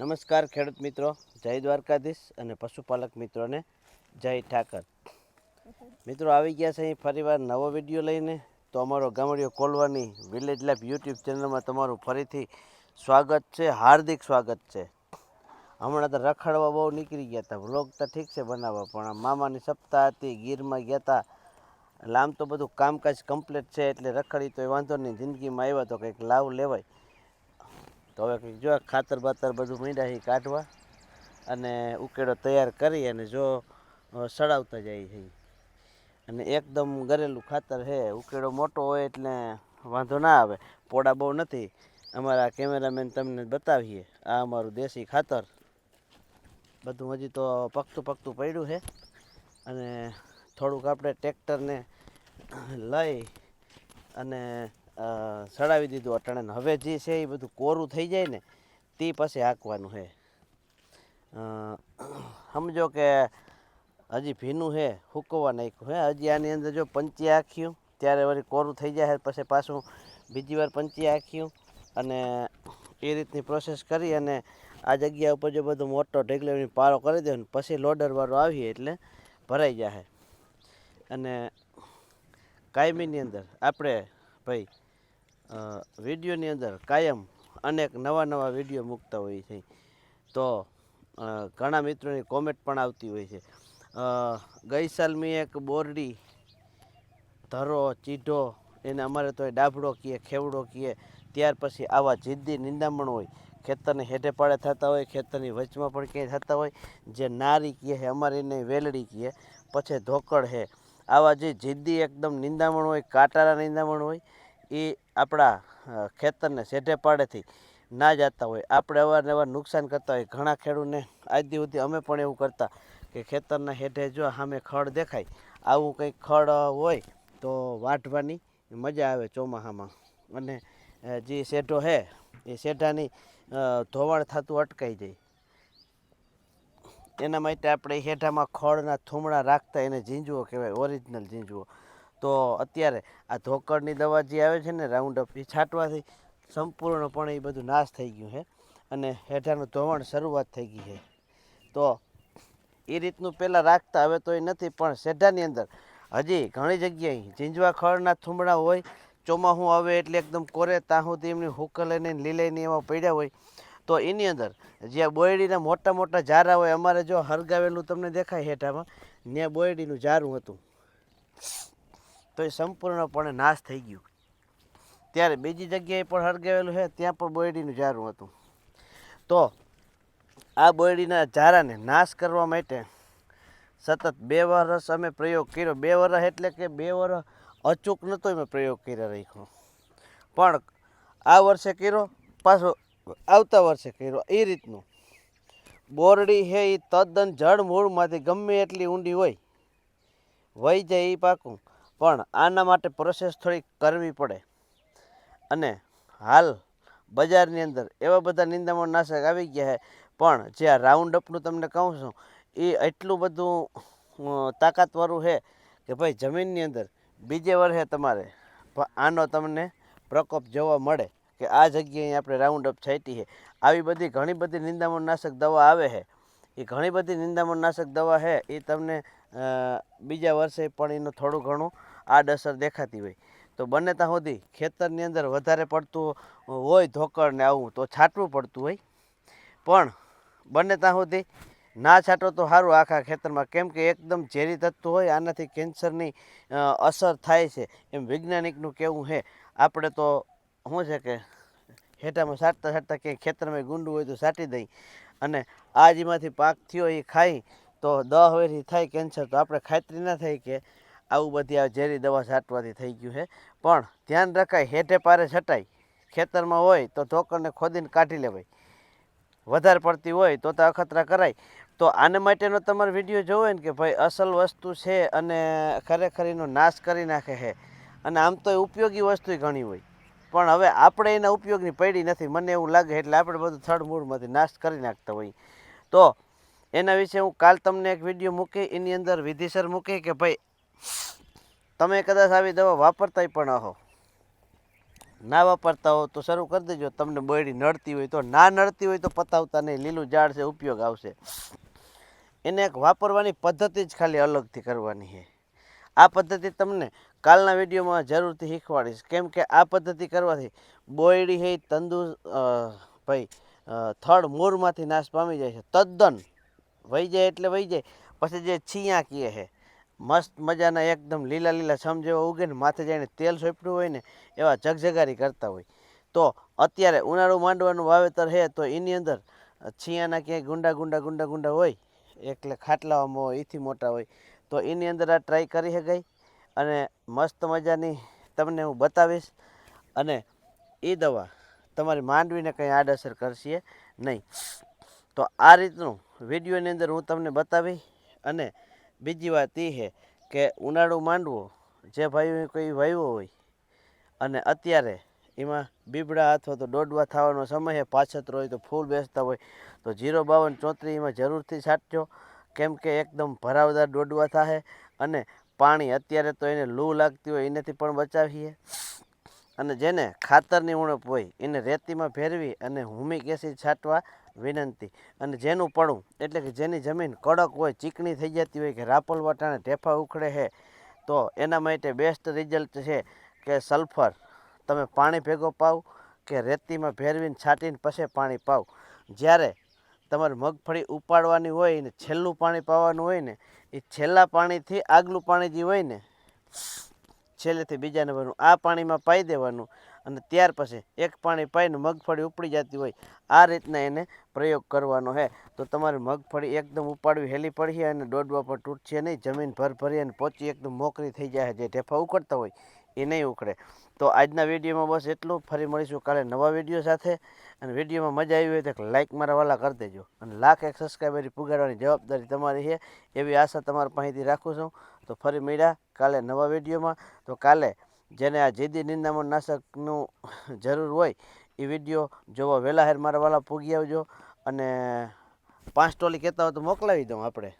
નમસ્કાર ખેડૂત મિત્રો, જય દ્વારકાધીશ અને પશુપાલક મિત્રોને જય ઠાકર. મિત્રો આવી ગયા છે અહીં ફરીવાર નવો વીડિયો લઈને. તો અમારો ગામડિયો કોલવાની વિલેજ લાઈફ યુટ્યુબ ચેનલમાં તમારું ફરીથી સ્વાગત છે, હાર્દિક સ્વાગત છે. હમણાં તો રખડવા બહુ નીકળી ગયા હતા. વ્લોગ તો ઠીક છે બનાવવા, પણ મામાની સપ્તાહ હતી, ગીરમાં ગયા હતા. એટલે આમ તો બધું કામકાજ કમ્પ્લીટ છે, એટલે રખડી તો વાંધો નહીં, જિંદગીમાં આવ્યા તો કંઈક લાવ લેવાય. તો હવે જો ખાતર બાતર બધું મીંડા છે કાઢવા અને ઉકેડો તૈયાર કરી અને જો સડાવતા જાય છે અને એકદમ ઘરેલું ખાતર છે ઉકેડો મોટો હોય એટલે વાંધો ના આવે. પોડા બહુ નથી. અમારા કેમેરામેન તમને બતાવીએ. આ અમારું દેશી ખાતર. બધું હજી તો પકતું પકતું પડ્યું છે અને થોડુંક આપણે ટ્રેક્ટરને લઈ અને સડાવી દીધું અટાણે હવે જે છે એ બધું કોરું થઈ જાય ને તે પછી હાંકવાનું છે સમજો કે હજી ભીનું છે હુકવવા નાખ્યું હે. હજી આની અંદર જો પંચી આખ્યું ત્યારે વળી કોરું થઈ જાય પછી પાછું બીજી વાર પંચી આખ્યું અને એ રીતની પ્રોસેસ કરી અને આ જગ્યા ઉપર જો બધો મોટો ઢેગલો પારો કરી દે પછી લોડરવાળો આવીએ એટલે ભરાઈ જાય અને કાયમીની અંદર આપણે ભાઈ વિડીયોની અંદર કાયમ અનેક નવા નવા વીડિયો મૂકતા હોય છે. તો ઘણા મિત્રોની કોમેન્ટ પણ આવતી હોય છે. ગઈ સાલ મેં એક બોરડી, ધરો, ચીઢો, એને અમારે તો ડાભડો કીએ, ખેવડો કીએ, ત્યાર પછી આવા જિદ્દી નિંદામણ હોય, ખેતરને હેઠે પાડે થતા હોય, ખેતરની વચમાં પણ ક્યાંય થતા હોય, જે નારી કહે છે અમારે એને વેલડી કીએ, પછી ધોકડ છે આવા જે જિદ્દી એકદમ નિંદામણ હોય, કાંટાળા નિંદામણ હોય એ આપણા ખેતરને સેઢે પાડેથી ના જતા હોય. આપણે અવારનવાર નુકસાન કરતા હોય. ઘણા ખેડૂતને આજ સુધી અમે પણ એવું કરતા કે ખેતરના હેઠે જો સામે ખડ દેખાય, આવું કંઈક ખડ હોય તો વાઢવાની મજા આવે ચોમાસામાં અને જે શેઢો છે એ શેઢાની ધોવાણ થતું અટકાઈ જાય. એના માટે આપણે હેઠામાં ખડના થૂમણા રાખતા એને ઝીંજવો કહેવાય, ઓરિજિનલ ઝીંજવો. તો અત્યારે આ ધોકડની દવા જે આવે છે ને રાઉન્ડ અપ એ છાંટવાથી સંપૂર્ણપણે એ બધું નાશ થઈ ગયું છે અને હેઠાનું ધોવાણ શરૂઆત થઈ ગઈ છે. તો એ રીતનું પહેલાં રાખતા હવે તો એ નથી, પણ શેઢાની અંદર હજી ઘણી જગ્યાએ ઝીંજવા ખળના થૂમડા હોય ચોમાસું આવે એટલે એકદમ કોરે સુધી એમની હુકલેને લીલાઈને એમાં પડ્યા હોય, તો એની અંદર જ્યાં બોયડીના મોટા મોટા ઝારા હોય, અમારે જો હરગાવેલું તમને દેખાય હેઠામાં, ત્યાં બોયડીનું ઝારું હતું. તો એ સંપૂર્ણપણે નાશ થઈ ગયું. ત્યારે બીજી જગ્યાએ પણ હળગાવેલું છે, ત્યાં પણ બોયડીનું ઝારું હતું. તો આ બોયડીના ઝારાને નાશ કરવા માટે સતત બે વર્ષ અમે પ્રયોગ કર્યો. બે વર્ષ એટલે કે બે વર્ષ અચૂક નહોતો અમે પ્રયોગ કર્યા રાખ્યો. પણ આ વર્ષે કર્યો, પાછો આવતા વર્ષે કર્યો. એ રીતનું. બોરડી છે એ તદ્દન જળ મૂળમાંથી ગમે એટલી ઊંડી હોય, વહી જાય એ પાકું. પણ આના માટે પ્રોસેસ થોડી કરવી પડે. અને હાલ બજારની અંદર એવા બધા નિંદામણ નાશક આવી ગયા છે, પણ જે આ રાઉન્ડ અપનું તમને કહું છું, એ એટલું બધું તાકાતવાળું છે કે ભાઈ જમીનની અંદર બીજે વર્ષે તમારે આનો તમને પ્રકોપ જોવા મળે કે આ જગ્યાએ આપણે રાઉન્ડ અપ છાંટી છે. આવી બધી ઘણી બધી નિંદામણ નાશક દવા આવે છે. એ ઘણી બધી નિંદામણ નાશક દવા છે, એ તમને બીજા વર્ષે પણ એનું થોડું ઘણું આડઅસર દેખાતી હોય. તો બને ત્યાં સુધી ખેતરની અંદર વધારે પડતું હોય ધોકડ ને આવું તો છાંટવું પડતું હોય. પણ બને ત્યાં સુધી ના છાંટો તો સારું આખા ખેતરમાં. કેમ કે એકદમ ઝેરી તત્વ હોય, આનાથી કેન્સરની અસર થાય છે. એમ વૈજ્ઞાનિકનું કહેવું છે. આપણે તો શું છે કે હેઠામાં છાંટતા છાંટતા ક્યાંય ખેતરમાં ગુંડું હોય તો છાંટી દઈ અને આ જેમાંથી પાક થયો એ ખાઈ તો દહ વેરી થાય કેન્સર તો આપણે ખાતરી ના થાય કે આવું બધી આ ઝેરી દવા છાંટવાથી થઈ ગયું છે. પણ ધ્યાન રખાય, હેઠે પારે છટાય. ખેતરમાં હોય તો ઢોકરને ખોદીને કાઢી લેવાય. વધારે પડતી હોય તો તો અખતરા કરાય. તો આને માટેનો તમારો વીડિયો જોવો ને કે ભાઈ અસલ વસ્તુ છે અને ખરેખર એનો નાશ કરી નાખે છે. અને આમ તો ઉપયોગી વસ્તુ ઘણી હોય. પણ હવે આપણે એના ઉપયોગની પડી નથી. મને એવું લાગે એટલે આપણે બધું થડમૂળમાંથી નાશ કરી નાખતા હોઈએ તો એના વિશે હું કાલ તમને એક વીડિયો મૂકી, એની અંદર વિધિસર મૂકી કે ભાઈ તમે કદાચ આવી દવા વાપરતાય પણ હો. ના વાપરતા હો તો શરૂ કરી દેજો. તમને બોયડી નડતી હોય તો. ના નડતી હોય તો પતાવતા નહીં. લીલું ઝાડ છે, ઉપયોગ આવશે. એને એક વાપરવાની પદ્ધતિ જ ખાલી અલગથી કરવાની છે. આ પદ્ધતિ તમને કાલના વિડીયોમાં જરૂરથી શીખવાડીશ. કેમ કે આ પદ્ધતિ કરવાથી બોયડી હે તંદુ ભાઈ થડ મૂળમાંથી નાશ પામી જાય છે. તદ્દન. વહી જાય એટલે વહી જાય. પછી જે છીયા કીએ છે મસ્ત મજાના એકદમ લીલા લીલા છમ જેવા ઉગે ને માથે જઈને તેલ સોંપડ્યું હોય ને એવા જગજગારી કરતા હોય. તો અત્યારે ઉનાળુ માંડવાનું વાવેતર છે તો એની અંદર છીયાના ક્યાંય ગુંડા ગુંડા ગુંડા ગુંડા હોય, એટલે ખાટલાઓમાં હોય એથી મોટા હોય, તો એની અંદર આ ટ્રાય કરી શકાય. અને મસ્ત મજાની તમને હું બતાવીશ. અને એ દવા તમારી માંડવીને કંઈ આડઅસર કરશે નહીં. તો આ રીતનું વિડીયોની અંદર હું તમને બતાવી અને બીજી વાત એ છે કે ઉનાળો માંડવો, જે ભાઈઓ કોઈ વાવ્યો હોય, અને અત્યારે એમાં બીબડા અથવા તો દોડવા થવાનો સમય છે પાછતરો હોય તો ફૂલ બેસતા હોય, તો જીરો બાવન ચોત્રી એમાં જરૂરથી છાંટજો, કેમ કે એકદમ ભરાવદાર દોડવા થાય અને પાણી અત્યારે તો એને લૂ લાગતી હોય એનાથી પણ બચાવીએ. અને જેને ખાતરની ઉણપ હોય એને રેતીમાં ફેરવી અને હુમિક એસિડ છાંટવા વિનંતી. અને જેનું પડું એટલે કે જેની જમીન કડક હોય, ચીકણી થઈ જતી હોય કે રાપલ વટાણે ઢેફા ઉખડે છે, તો એના માટે બેસ્ટ રિઝલ્ટ છે કે સલ્ફર તમે પાણી ભેગો પાવ કે રેતીમાં ભેરવીને છાંટીને પછી પાણી પાવ. જ્યારે તમારે મગફળી ઉપાડવાની હોય ને છેલ્લું પાણી પાવાનું હોય ને, એ છેલ્લા પાણીથી આગલું પાણી જે હોય ને, છેલ્લેથી બીજા નંબરનું, આ પાણીમાં પાઈ દેવાનું. અને ત્યાર પછી એક પાણી પાઈને મગફળી ઉપડી જતી હોય, આ રીતના એને પ્રયોગ કરવાનો છે તો તમારે મગફળી એકદમ ઉપાડવી હેલી પડી અને દોડવા પર તૂટશે નહીં. જમીન ભરભરી અને પોચી એકદમ મોકરી થઈ જાય જે ઢેફા ઉકળતા હોય એ નહીં ઉકળે તો આજના વિડીયોમાં બસ એટલું. ફરી મળીશું કાલે નવા વીડિયો સાથે. અને વિડીયોમાં મજા આવી હોય તો લાઇક મારા વાલા કરી દેજો. અને લાખ એક સબસ્ક્રાઈબર પુગાડવાની જવાબદારી તમારી છે. એવી આશા તમારા પાસેથી રાખું છું. તો ફરી મળ્યા કાલે નવા વિડીયોમાં. તો કાલે જેને આ જીદી નિંદામણ નાશકનું જરૂર હોય એ વીડિયો જોવા. વહેલા હેર મારા વાલા પૂગી આવજો અને પાંચ ટોલી કહેતા હોય તો મોકલાવી દઉં આપણે.